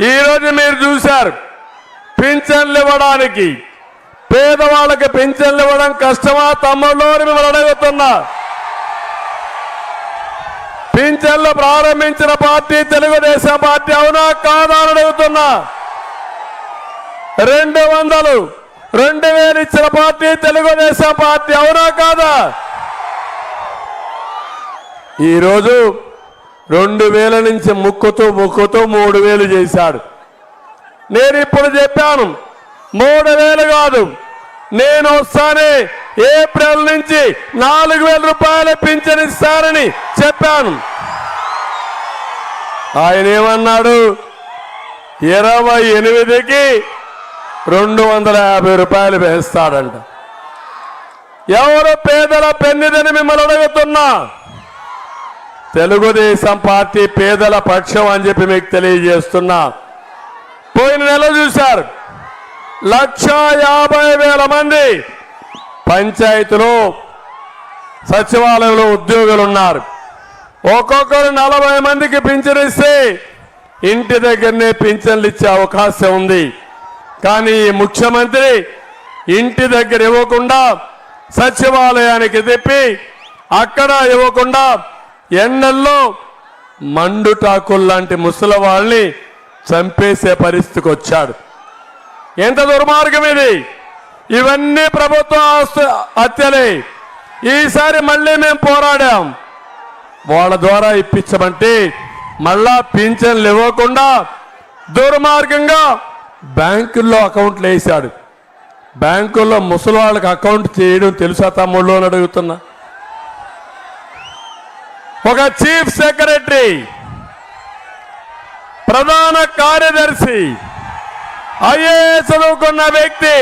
ఈరోజు మీరు చూశారు పింఛన్లు ఇవ్వడానికి పేదవాళ్ళకి పింఛన్లు ఇవ్వడం కష్టమా తమ్ముళ్ళు మిమ్మల్ని అడుగుతున్నా. పింఛన్లు ప్రారంభించిన పార్టీ తెలుగుదేశం పార్టీ అవునా కాదా అని అడుగుతున్నా. రెండు వందలు రెండు వేలు ఇచ్చిన పార్టీ తెలుగుదేశం పార్టీ అవునా కాదా? ఈరోజు రెండు వేల నుంచి ముక్కుతూ ముక్కుతూ మూడు వేలు చేశాడు. నేను ఇప్పుడు చెప్పాను మూడు వేలు కాదు నేను వస్తానే ఏప్రిల్ నుంచి నాలుగు వేల రూపాయలు పింఛన్ ఇస్తారని చెప్పాను. ఆయన ఏమన్నాడు ఇరవై ఎనిమిదికి రెండు వందల యాభై రూపాయలు వేస్తాడంట. ఎవరు పేదల పెన్నిదని మిమ్మల్ని అడుగుతున్నా? తెలుగుదేశం పార్టీ పేదల పక్షం అని చెప్పి మీకు తెలియజేస్తున్నా. పోయిన నెల చూశారు. లక్ష యాభై వేల మంది పంచాయతీలో సచివాలయంలో ఉద్యోగులు ఉన్నారు. ఒక్కొక్కరు నలభై మందికి పింఛనిస్తే ఇంటి దగ్గరనే పింఛన్లు ఇచ్చే అవకాశం ఉంది. కానీ ముఖ్యమంత్రి ఇంటి దగ్గర ఇవ్వకుండా సచివాలయానికి తిప్పి అక్కడ ఇవ్వకుండా ఎండల్లో మండుటాకుల్లాంటి ముసలి వాళ్ళని చంపేసే పరిస్థితికి వచ్చాడు. ఎంత దుర్మార్గం ఇది? ఇవన్నీ ప్రభుత్వ ఆస్తు హత్యలే. ఈసారి మళ్ళీ మేము పోరాడాం. వాళ్ళ ద్వారా ఇప్పించమంటే మళ్ళా పింఛన్లు ఇవ్వకుండా దుర్మార్గంగా బ్యాంకుల్లో అకౌంట్లు వేశాడు. బ్యాంకుల్లో ముసలి వాళ్ళకి అకౌంట్ చేయడం తెలుసా తమ్ముళ్ళు అని అడుగుతున్నా. ఒక చీఫ్ సెక్రటరీ ప్రధాన కార్యదర్శి ఐఏఎస్ చదువుకున్న వ్యక్తి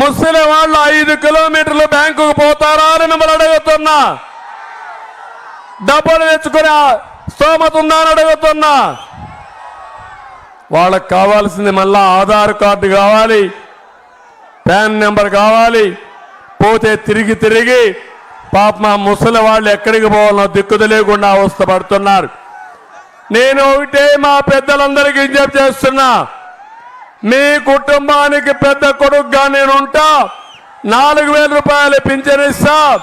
ముసలి వాళ్ళు ఐదు కిలోమీటర్లు బ్యాంకుకు పోతారా అని మిమ్మల్ని అడుగుతున్నా. డబ్బులు తెచ్చుకునే స్తోమత ఉందా అని అడుగుతున్నా. వాళ్ళకి కావాల్సింది మళ్ళా ఆధార్ కార్డు కావాలి ప్యాన్ నెంబర్ కావాలి పోతే తిరిగి తిరిగి పాప మా ముసలి వాళ్ళు ఎక్కడికి పోవాలో దిక్కుదు లేకుండా అవస్థ పడుతున్నారు. నేను ఒకటే మా పెద్దలందరికీ విజ్ఞప్తి చేస్తున్నా. మీ కుటుంబానికి పెద్ద కొడుకుగా నేను ఉంటా. నాలుగు వేల రూపాయలు పింఛనిస్తా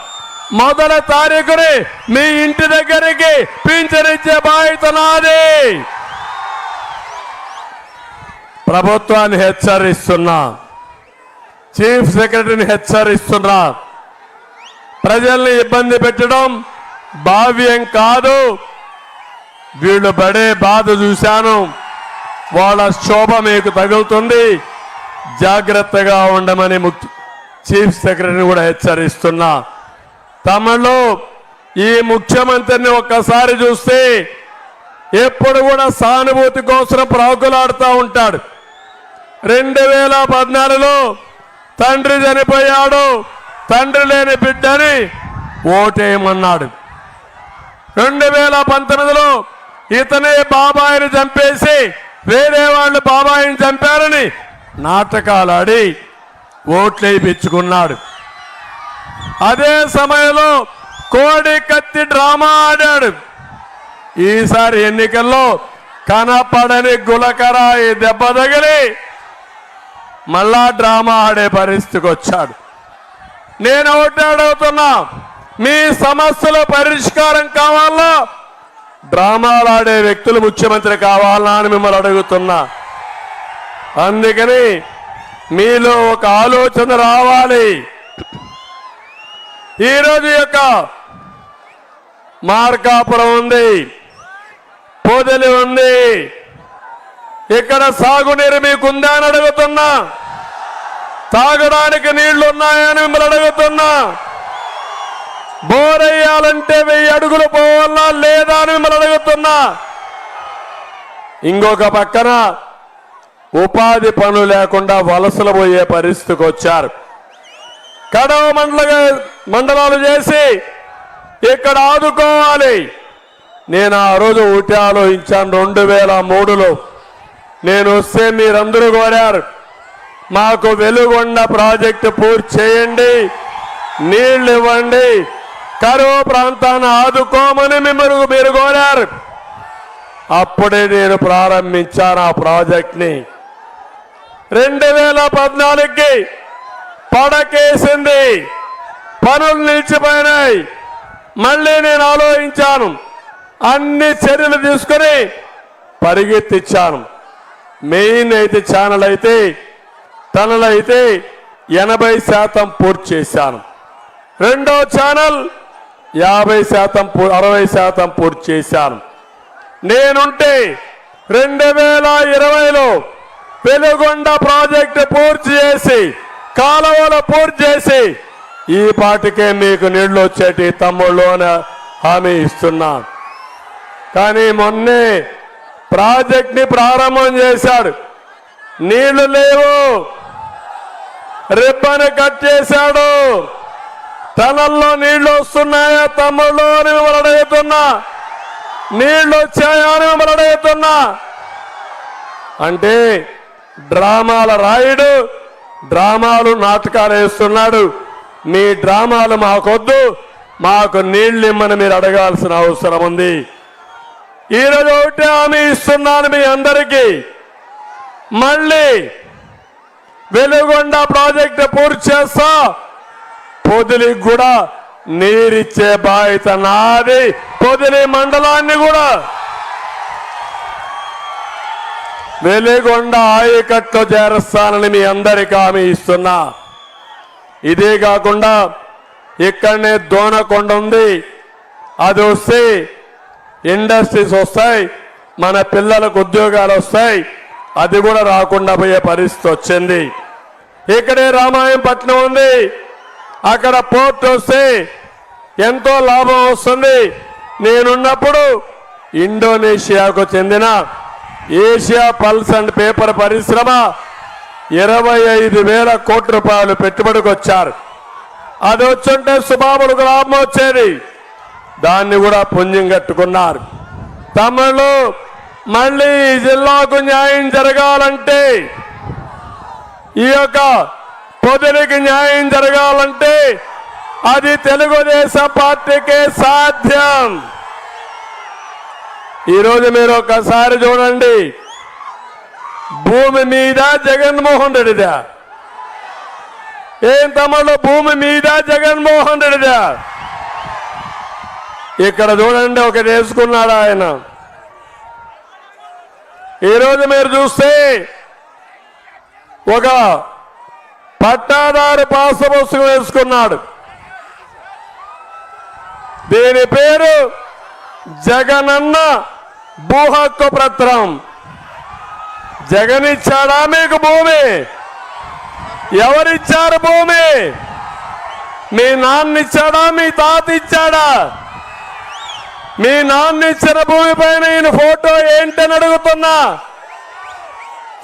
మొదల మొదటి తారీఖుని మీ ఇంటి దగ్గరికి పింఛనిచ్చే బాధ్యత నాది. ప్రభుత్వాన్ని హెచ్చరిస్తున్నా. చీఫ్ సెక్రటరీని హెచ్చరిస్తున్నా. ప్రజల్ని ఇబ్బంది పెట్టడం భావ్యం కాదు. వీళ్ళు పడే బాధ చూశాను. వాళ్ళ శోభ మీకు తగులుతుంది. జాగ్రత్తగా ఉండమని ముఖ్య చీఫ్ సెక్రటరీని కూడా హెచ్చరిస్తున్నా. తమలో ఈ ముఖ్యమంత్రిని ఒక్కసారి చూస్తే ఎప్పుడు కూడా సానుభూతి కోసం ప్రాకులాడుతూ ఉంటాడు. రెండు వేల పద్నాలుగులో తండ్రి చనిపోయాడు. తండ్రి లేని బిడ్డని ఓటేయమన్నాడు. రెండు వేల పంతొమ్మిదిలో ఇతనే బాబాయిని చంపేసి వేరే వాళ్ళు బాబాయిని చంపారని నాటకాలు ఆడి ఓట్లు వేయించుకున్నాడు అదే సమయంలో కోడి కత్తి డ్రామా ఆడాడు. ఈసారి ఎన్నికల్లో కనపడని గులకరాయి దెబ్బ తగిలి మళ్ళా డ్రామా ఆడే పరిస్థితికి వచ్చాడు నేను ఒకటి అడుగుతున్నా. మీ సమస్యల పరిష్కారం కావాలా? డ్రామాలు ఆడే వ్యక్తులు ముఖ్యమంత్రి కావాలా అని మిమ్మల్ని అడుగుతున్నా. అందుకని మీలో ఒక ఆలోచన రావాలి. ఈరోజు యొక్క మార్కాపురం ఉంది. పోదలి ఉంది. ఇక్కడ సాగునీరు మీకుందా అని అడుగుతున్నా. తాగడానికి నీళ్ళు ఉన్నాయని మిమ్మల్ని అడుగుతున్నా. బోరయ్యాలంటే వెయ్యి అడుగులు పోవాలా లేదా అని మిమ్మల్ని అడుగుతున్నా. ఇంకొక పక్కన ఉపాధి పనులు లేకుండా వలసలు పోయే పరిస్థితికి వచ్చారు. కడవ మండల మండలాలు చేసి ఇక్కడ ఆదుకోవాలి. నేను ఆ రోజు ఒకటి ఆలోచించాను. రెండు వేల మూడులో నేను వస్తే మీరందరూ కోరారు. మాకు వెలుగొండ ప్రాజెక్టు పూర్తి చేయండి. నీళ్ళు ఇవ్వండి. కరువు ప్రాంతాన్ని ఆదుకోమని మిమ్మల్ని మీరు కోరారు. అప్పుడే నేను ప్రారంభించాను ఆ ప్రాజెక్ట్ని. రెండు వేల పద్నాలుగుకి పడకేసింది. పనులు నిలిచిపోయినాయి. మళ్ళీ నేను ఆలోచించాను. అన్ని చర్యలు తీసుకుని పరిగెత్తిచ్చాను. మెయిన్ అయితే ఛానల్ అయితే తనలు అయితే ఎనభై శాతం పూర్తి చేశాను. రెండో ఛానల్ యాభై శాతం పూ- అరవై శాతం పూర్తి చేశాను. నేనుంటే రెండు వేల ఇరవైలో వెలుగొండ ప్రాజెక్టు పూర్తి చేసి కాలువలు పూర్తి చేసి ఈ పాటికే మీకు నీళ్ళు వచ్చేటి తమ్ముళ్ళున హామీ ఇస్తున్నాను కానీ మొన్నే ప్రాజెక్ట్ని ప్రారంభం చేశాడు. నీళ్ళు లేవు. రిబ్బన్ కట్ చేశాడు తనల్లో నీళ్ళు వస్తున్నాయా తమ్ముళ్ళు? అని మిమ్మల్ని అడుగుతున్నా నీళ్ళు వచ్చాయా? అని మిమ్మల్ని అడుగుతున్నా అంటే డ్రామాల రాయుడు డ్రామాలు నాటకాలు వేస్తున్నాడు. మీ డ్రామాలు మాకొద్దు. మాకు నీళ్ళు ఇమ్మని మీరు అడగాల్సిన అవసరం ఉంది. ఈరోజు ఒకటి హామీ ఇస్తున్నాను మీ అందరికీ. మళ్ళీ వెలుగొండ ప్రాజెక్టు పూర్తి చేస్తా. పొదిలికి కూడా నీరిచ్చే బాధ్యత నాది. పొదిలి మండలాన్ని కూడా వెలిగొండ ఆయకట్లో చేరుస్తానని మీ అందరికీ హామీ ఇస్తున్నా. ఇదే కాకుండా ఇక్కడనే దోనకొండ ఉంది. అది వస్తే ఇండస్ట్రీస్ వస్తాయి మన పిల్లలకు ఉద్యోగాలు వస్తాయి. అది కూడా రాకుండా పోయే పరిస్థితి వచ్చింది. ఇక్కడే రామాయంపట్నం ఉంది. అక్కడ పోర్ట్ వస్తే ఎంతో లాభం వస్తుంది. నేనున్నప్పుడు ఇండోనేషియాకు చెందిన ఏషియా పల్స్ అండ్ పేపర్ పరిశ్రమ ఇరవై ఐదు వేల కోట్ల రూపాయలు పెట్టుబడికి వచ్చారు. అది వచ్చుంటే సుబాబులకు లాభం వచ్చేది. దాన్ని కూడా పుణ్యం కట్టుకున్నారు. తమిళు మళ్ళీ జిల్లాకు న్యాయం జరగాలంటే ఈ యొక్క పొదురికి న్యాయం జరగాలంటే అది తెలుగుదేశం పార్టీకే సాధ్యం. ఈరోజు మీరు ఒకసారి చూడండి. భూమి మీద జగన్మోహన్ రెడ్డిదా. ఏం తమలో భూమి మీద జగన్మోహన్ రెడ్డిదా? ఇక్కడ చూడండి ఒకటి వేసుకున్నాడు ఆయన. ఈరోజు మీరు చూస్తే ఒక పట్టాదారు పాస పుస్తకం వేసుకున్నాడు. దీని పేరు జగనన్న భూహక్కు పత్రం. జగన్ ఇచ్చాడా మీకు భూమి? ఎవరిచ్చారు భూమి? మీ నాన్న ఇచ్చాడా మీ తాత ఇచ్చాడా మీ నాన్న ఇచ్చిన భూమి పైన ఈయన ఫోటో ఏంటని అడుగుతున్నా.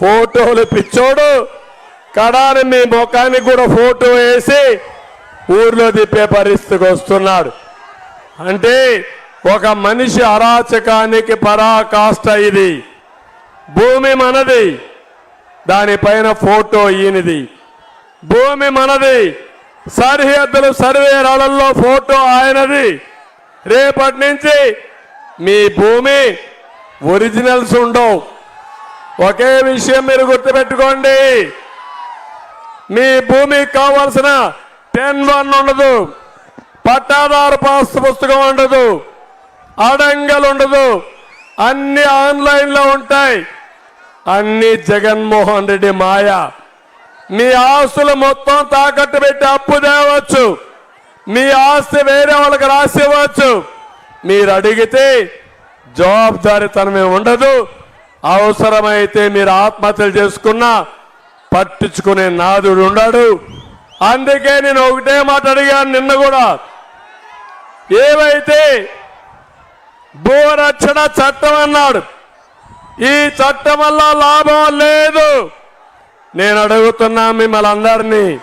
ఫోటోలు పిచ్చోడు. కడాని మీ ముఖానికి కూడా ఫోటో వేసి ఊర్లో తిప్పే పరిస్థితికి వస్తున్నాడు. అంటే ఒక మనిషి అరాచకానికి పరాకాష్ట ఇది. భూమి మనది దానిపైన ఫోటో ఈయనది. భూమి మనది సరిహద్దులు సర్వే రాళ్ళలో ఫోటో ఆయనది. రేపటి నుంచి మీ భూమి ఒరిజినల్స్ ఉండవు. ఒకే విషయం మీరు గుర్తుపెట్టుకోండి. మీ భూమికి కావాల్సిన టెన్ వన్ ఉండదు. పట్టాదారు పాస్ పుస్తకం ఉండదు. అడంగలు ఉండదు. అన్ని ఆన్లైన్లో ఉంటాయి. అన్ని జగన్మోహన్ రెడ్డి మాయ. మీ ఆస్తులు మొత్తం తాకట్టు పెట్టి అప్పు తేవచ్చు. మీ ఆస్తి వేరే వాళ్ళకి రాసి ఇవ్వచ్చు. మీరు అడిగితే జవాబుదారితనమే ఉండదు. అవసరమైతే మీరు ఆత్మహత్యలు చేసుకున్నా పట్టించుకునే నాదుడు ఉండడు. అందుకే నేను ఒకటే మాట అడిగాను నిన్న కూడా. ఏవైతే భూరక్షణ చట్టం అన్నాడు ఈ చట్టం వల్ల లాభం లేదు. నేను అడుగుతున్నా మిమ్మల్ని అందరినీ.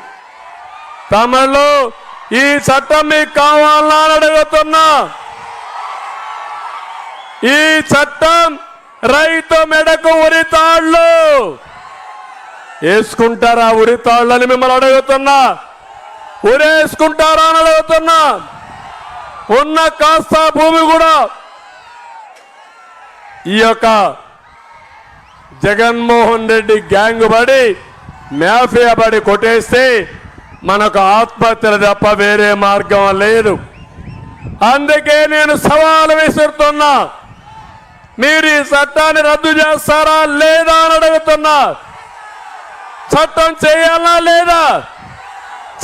తమలో ఈ చట్టం మీకు కావాలన్నా అడుగుతున్నా. ఈ చట్టం రైతు మెడకు ఉరితాళ్ళు వేసుకుంటారా ఉరితాళ్ళని మిమ్మల్ని అడుగుతున్నా. ఉరేసుకుంటారా అని అడుగుతున్నా. ఉన్న కాస్త భూమి కూడా. ఈ యొక్క జగన్మోహన్ రెడ్డి గ్యాంగ్ పడి మాఫియా పడి కొట్టేస్తే మనకు ఆత్మహత్యలు తప్ప వేరే మార్గం లేదు. అందుకే నేను సవాలు విసురుతున్నా. మీరు ఈ చట్టాన్ని రద్దు చేస్తారా లేదా అని అడుగుతున్నా. చట్టం చేయాలా లేదా?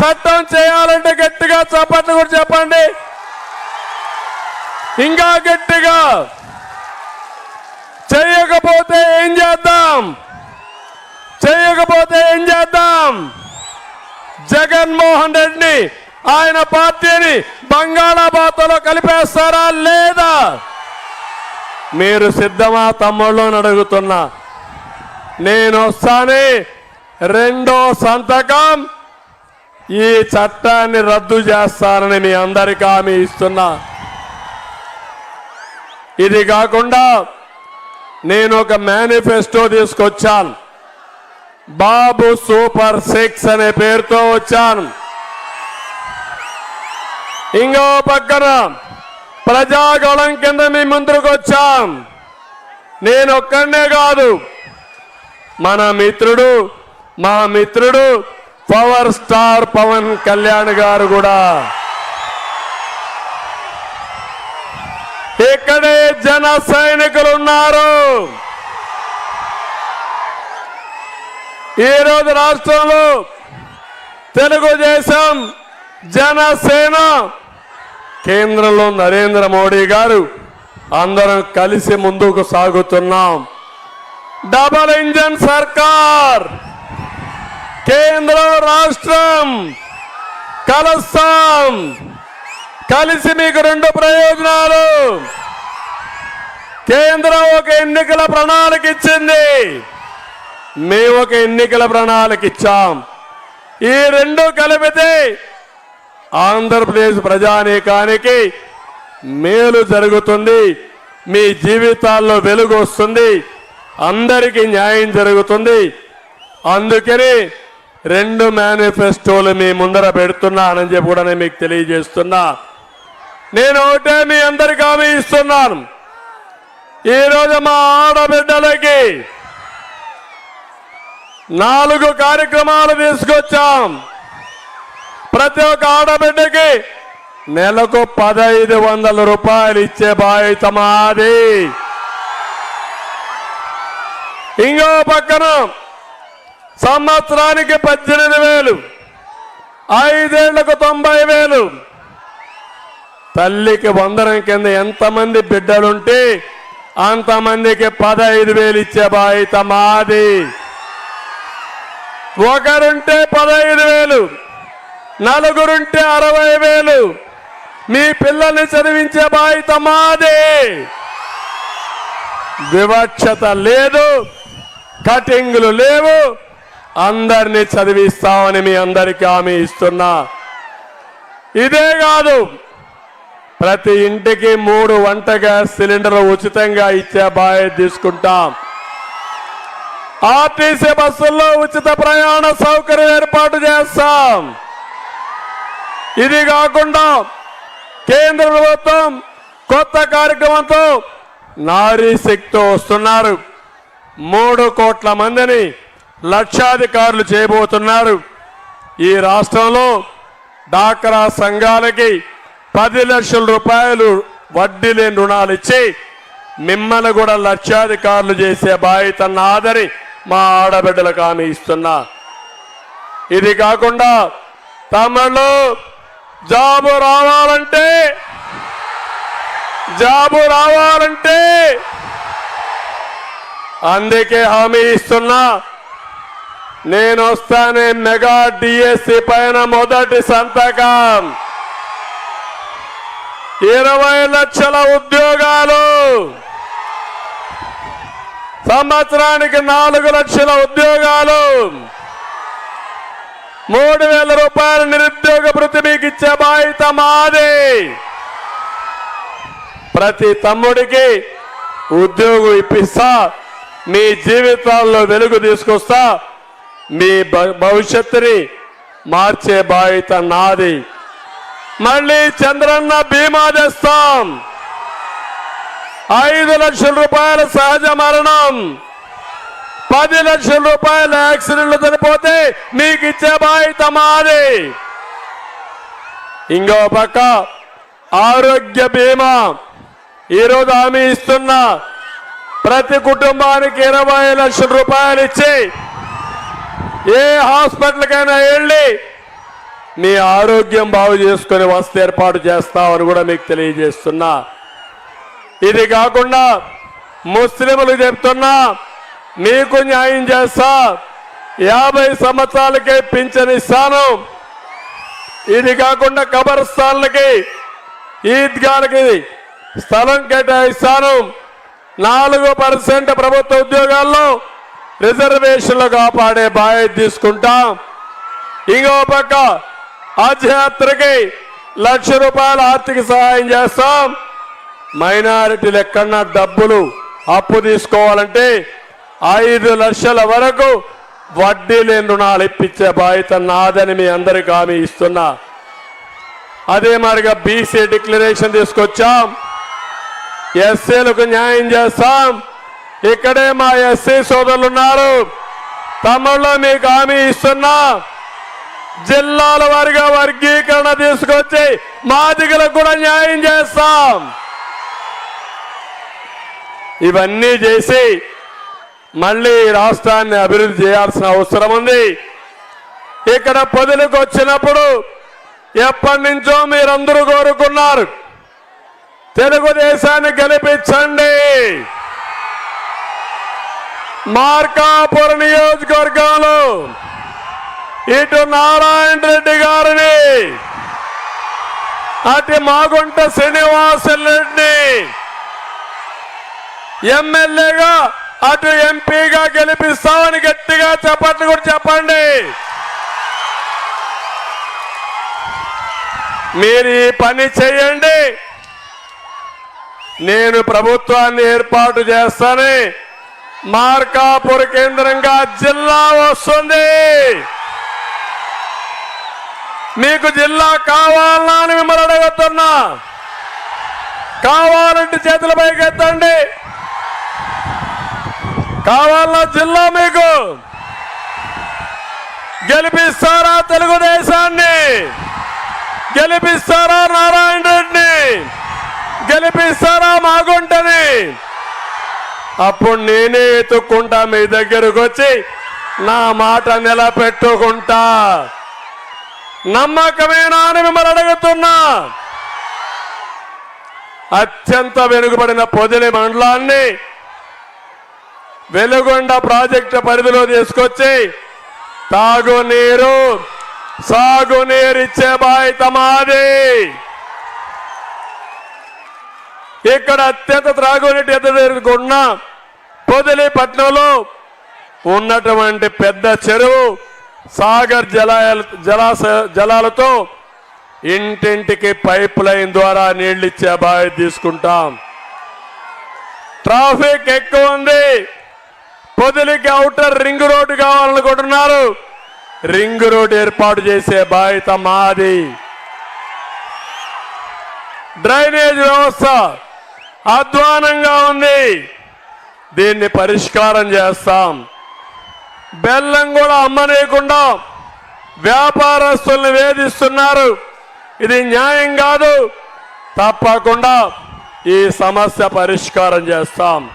చట్టం చేయాలంటే గట్టిగా చప్పట్లు కూడా చెప్పండి. ఇంకా గట్టిగా. చేయకపోతే ఏం చేద్దాం? చేయకపోతే ఏం చేద్దాం? జగన్మోహన్ రెడ్డిని ఆయన పార్టీని బంగాళాభాతలో కలిపేస్తారా లేదా? మీరు సిద్ధమా తమ్ముళ్ళు అని అడుగుతున్నా. నేను వస్తానే రెండో సంతకం ఈ చట్టాన్ని రద్దు చేస్తానని మీ అందరికీ హామీ ఇస్తున్నా. ఇది కాకుండా నేను ఒక మేనిఫెస్టో తీసుకొచ్చాను. బాబు సూపర్ సిక్స్ అనే పేరుతో వచ్చాను. ఇంకో పక్కన ప్రజాగళం కింద మీ ముందుకు వచ్చాం. నేను ఒక్కడనే కాదు మన మిత్రుడు మా మిత్రుడు పవర్ స్టార్ పవన్ కళ్యాణ్ గారు కూడా. ఇక్కడే జన సైనికులు ఉన్నారు. ఈరోజు రాష్ట్రంలో తెలుగుదేశం జనసేన కేంద్రంలో నరేంద్ర మోడీ గారు అందరం కలిసి ముందుకు సాగుతున్నాం. డబల్ ఇంజన్ సర్కార్ కేంద్రం రాష్ట్రం కలుస్తాం. కలిసి మీకు రెండు ప్రయోజనాలు. కేంద్రం ఒక ఎన్నికల ప్రణాళిక ఇచ్చింది. మేము ఒక ఎన్నికల ప్రణాళిక ఇచ్చాం. ఈ రెండు కలిపితే ఆంధ్రప్రదేశ్ ప్రజానీకానికి మేలు జరుగుతుంది మీ జీవితాల్లో వెలుగు వస్తుంది అందరికీ న్యాయం జరుగుతుంది. అందుకని రెండు మేనిఫెస్టోలు మీ ముందర పెడుతున్నానని చెప్పి కూడా నేను మీకు తెలియజేస్తున్నా. నేను ఒకటే మీ అందరికీ హామీ ఇస్తున్నాను. ఈరోజు మా ఆడబిడ్డలకి నాలుగు కార్యక్రమాలు తీసుకొచ్చాం. ప్రతి ఒక్క ఆడబిడ్డకి నెలకు పదహైదు వందల రూపాయలు ఇచ్చే బాధ్యత మాది. ఇంకో పక్కన సంవత్సరానికి పద్దెనిమిది వేలు ఐదేళ్ళకు తొంభై వేలు. తల్లికి వందరం కింద ఎంతమంది బిడ్డలుంటే అంతమందికి పదహైదు వేలు ఇచ్చే బాధ్యత మాది. ఒకరుంటే పదహైదు వేలు నలుగురుంటే అరవై వేలు. మీ పిల్లల్ని చదివించే బాధ్యత మాదే. వివక్షత లేదు కటింగ్లు లేవు. అందరినీ చదివిస్తామని మీ అందరికీ హామీ ఇస్తున్నా. ఇదే కాదు ప్రతి ఇంటికి మూడు వంట గ్యాస్ సిలిండర్ ఉచితంగా ఇచ్చే బాధ్యత తీసుకుంటాం. ఆర్టీసీ బస్సుల్లో ఉచిత ప్రయాణ సౌకర్యం ఏర్పాటు చేస్తాం. ఇది కాకుండా కేంద్ర ప్రభుత్వం కొత్త కార్యక్రమంతో నారీ శక్తితో వస్తున్నారు. మూడు కోట్ల మందిని లక్షాధికారులు చేయబోతున్నారు. ఈ రాష్ట్రంలో డాక్రా సంఘాలకి పది లక్షల రూపాయలు వడ్డీ లేని రుణాలు ఇచ్చి మిమ్మల్ని కూడా లక్షాధికారులు చేసే బాధ్యత నాదని మా ఆడబిడ్డలకు హామీ ఇస్తున్నా. ఇది కాకుండా తమిళలో జాబు రావాలంటే జాబు రావాలంటే అందుకే హామీ ఇస్తున్నా. నేను వస్తానే మెగా డిఎస్సి పైన మొదటి సంతకం. ఇరవై లక్షల ఉద్యోగాలు. సంవత్సరానికి నాలుగు లక్షల ఉద్యోగాలు. మూడు వేల రూపాయల నిరుద్యోగ భృతి మీకు ఇచ్చే బాధ్యత మాది. ప్రతి తమ్ముడికి ఉద్యోగం ఇప్పిస్తా మీ జీవితాల్లో వెలుగు తీసుకొస్తా మీ భవిష్యత్తుని మార్చే బాధ్యత నాది. మళ్ళీ చంద్రన్న బీమా తెస్తాం. ఐదు లక్షల రూపాయల సహజ మరణం. పది లక్షల రూపాయల యాక్సిడెంట్లు చనిపోతే మీకు ఇచ్చే బాధ్యత మాది. ఇంకో పక్క ఆరోగ్య బీమా. ఈరోజు హామీ ఇస్తున్నా ప్రతి కుటుంబానికి ఇరవై లక్షల రూపాయలు ఇచ్చి ఏ హాస్పిటల్కైనా వెళ్ళి మీ ఆరోగ్యం బాగు చేసుకుని వస్తు ఏర్పాటు చేస్తామని కూడా మీకు తెలియజేస్తున్నా. ఇది కాకుండా ముస్లింలు చెప్తున్నా మీకు న్యాయం చేస్తా. యాభై సంవత్సరాలకే పింఛన్ ఇస్తాను. ఇది కాకుండా కబర్స్థాన్లకి ఈద్గాలకి స్థలం కేటాయిస్తాను. నాలుగు పర్సెంట్ ప్రభుత్వ ఉద్యోగాల్లో రిజర్వేషన్లు కాపాడే బాధ్యత తీసుకుంటాం. ఇంకో పక్క హజ్యాత్రకి లక్ష రూపాయల ఆర్థిక సహాయం చేస్తాం. మైనారిటీలు ఎక్కడన్నా డబ్బులు అప్పు తీసుకోవాలంటే ఐదు లక్షల వరకు వడ్డీ లేని రుణాలు ఇప్పించే బాధ్యత నాదని మీ అందరికి హామీ ఇస్తున్నా. అదే మరిగా బీసీ డిక్లరేషన్ తీసుకొచ్చాం. ఎస్సీలకు న్యాయం చేస్తాం. ఇక్కడే మా ఎస్సీ సోదరులు ఉన్నారు. తమలో మీకు హామీ ఇస్తున్నా. జిల్లాల వారిగా వర్గీకరణ తీసుకొచ్చి మాదిగలకు కూడా న్యాయం చేస్తాం. ఇవన్నీ చేసి మళ్ళీ రాష్ట్రాన్ని అభివృద్ధి చేయాల్సిన అవసరం ఉంది. ఇక్కడ పొదులకు వచ్చినప్పుడు ఎప్పటి నుంచో మీరందరూ కోరుకున్నారు తెలుగుదేశాన్ని గెలిపించండి. మార్కాపుర నియోజకవర్గంలో ఇటు నారాయణ రెడ్డి గారిని అటు మాగుంట శ్రీనివాస రెడ్డిని ఎమ్మెల్యేగా అటు ఎంపీగా గెలిపిస్తామని గట్టిగా చెప్పట్లు కూడా చెప్పండి. మీరు ఈ పని చేయండి. నేను ప్రభుత్వాన్ని ఏర్పాటు చేస్తాను. మార్కాపూర్ కేంద్రంగా జిల్లా వస్తుంది. మీకు జిల్లా కావాలా అని మిమ్మల్ని అడుగుతున్నా. కావాలంటే చేతుల పైకి ఎత్తండి కావాలా జిల్లా మీకు. గెలిపిస్తారా తెలుగుదేశాన్ని? గెలిపిస్తారా నారాయణ రెడ్డిని? గెలిపిస్తారా మాగుంటని? అప్పుడు నేనే ఎత్తుక్కుంటా మీ దగ్గరకు వచ్చి నా మాట నిలబెట్టుకుంటా. నమ్మకమేనా అని మిమ్మల్ని అడుగుతున్నా. అత్యంత వెనుకబడిన పొదిలి మండలాన్ని వెలుగొండ ప్రాజెక్టు పరిధిలో తీసుకొచ్చి తాగునీరు సాగునీరు ఇచ్చే బాధ్యత మాది. ఇక్కడ అత్యంత త్రాగునీటి ఎదురుకున్న పొదిలిపట్నంలో ఉన్నటువంటి పెద్ద చెరువు సాగర్ జలాల జలాశ జలాలతో ఇంటింటికి పైప్ లైన్ ద్వారా నీళ్ళు ఇచ్చే బాధ్యత తీసుకుంటాం. ట్రాఫిక్ ఎక్కువ ఉంది. పొదిలికి అవుటర్ రింగ్ రోడ్డు కావాలనుకుంటున్నారు. రింగ్ రోడ్ ఏర్పాటు చేసే బాధ్యత మాది. డ్రైనేజ్ వ్యవస్థ అధ్వానంగా ఉంది. దీన్ని పరిష్కారం చేస్తాం. బెల్లం కూడా అమ్మనేయకుండా వ్యాపారస్తుల్ని వేధిస్తున్నారు. ఇది న్యాయం కాదు. తప్పకుండా ఈ సమస్య పరిష్కారం చేస్తాం.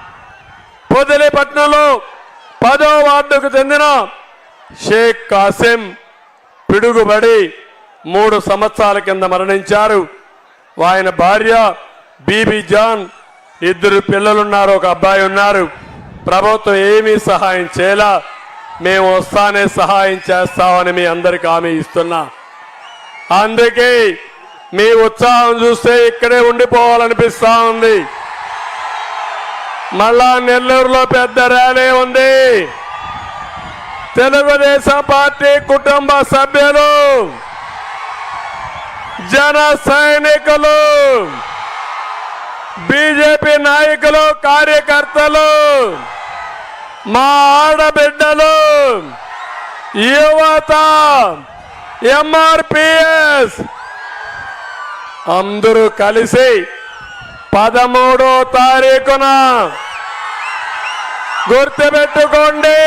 పొదిలిపట్నంలో పదో వార్డుకు చెందిన షేక్ కాసిం పిడుగుబడి మూడు సంవత్సరాల కింద మరణించారు. ఆయన భార్య బీబీ జాన్ ఇద్దరు పిల్లలున్నారు ఒక అబ్బాయి ఉన్నారు. ప్రభుత్వం ఏమీ సహాయం చేయలా. మేము వస్తానే సహాయం చేస్తామని మీ అందరికి హామీ ఇస్తున్నా. అందుకే మీ ఉత్సాహం చూస్తే ఇక్కడే ఉండిపోవాలనిపిస్తా ఉంది. మళ్ళా నెల్లూరులో పెద్ద ర్యాలీ ఉంది. తెలుగుదేశం పార్టీ కుటుంబ సభ్యులు జన సైనికులు బీజేపీ నాయకులు కార్యకర్తలు మా ఆడబిడ్డలు యువత ఎంఆర్పిఎస్ అందరూ కలిసి పదమూడో తారీఖున గుర్తుపెట్టుకోండి.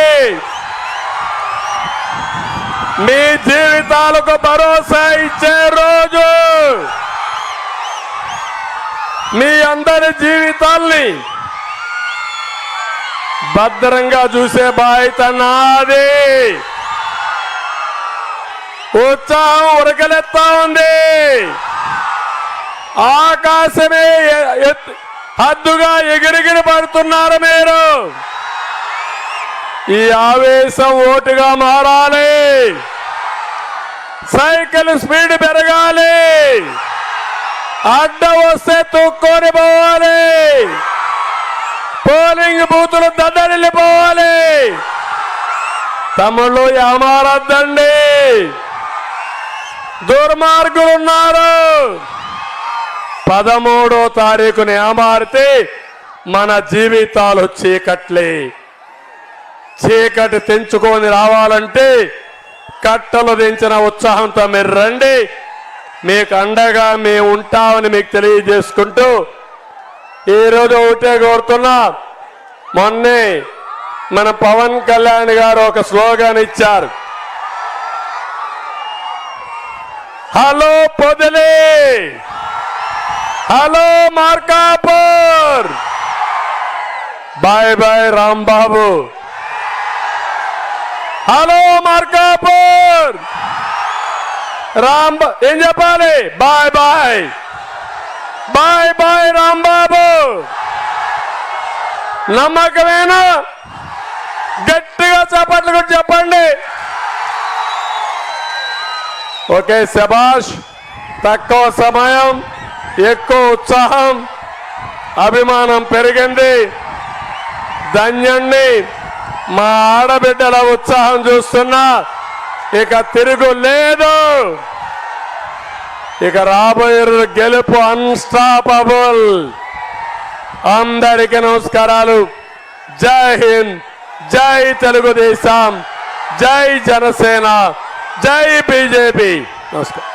మీ జీవితాలకు భరోసా ఇచ్చే రోజు మీ అందరి జీవితాల్ని భద్రంగా చూసే బాధ్యత నాది. ఉత్సాహం ఉరకలెత్తా ఉంది. ఆకాశమే హద్దుగా ఎగిరిగిరి పడుతున్నారు మీరు. ఈ ఆవేశం ఓటుగా మారాలి. సైకిల్ స్పీడ్ పెరగాలి. అడ్డ వస్తే తొక్కొని పోవాలి. పోలింగ్ బూతులు దద్దరిల్లిపోవాలి తమ్ముళ్ళు ఏమారద్దండి. దుర్మార్గులు ఉన్నారు పదమూడో తారీఖుని ఏమారితే మన జీవితాలు చీకట్లే. చీకటి తెంచుకొని రావాలంటే కట్టలు దించిన ఉత్సాహంతో మీరు రండి. మీకు అండగా మేము ఉంటామని మీకు తెలియజేసుకుంటూ ఈరోజు ఒకటే కోరుతున్నా. మొన్నే మన పవన్ కళ్యాణ్ గారు ఒక స్లోగాన్ ఇచ్చారు. Hello Podili! Hello Markapur! Bye bye Rambabu! Hello Markapur! Ram ఏం చెప్పాలి? Bye bye! Bye bye Rambabu! నమ్మకమేనా? గట్టిగా చప్పట్లు కూడా చెప్పండి! ఓకే శబాష్ తక్కువ సమయం. ఎక్కువ ఉత్సాహం అభిమానం పెరిగింది. ధన్యండి మా ఆడబిడ్డల ఉత్సాహం చూస్తున్నా. ఇక తిరుగు లేదు. ఇక రాబోయే గెలుపు అన్స్టాపబుల్ అందరికీ నమస్కారాలు. జై హింద్ జై తెలుగుదేశం జై జనసేన జై బీజేపీ. నమస్కారం.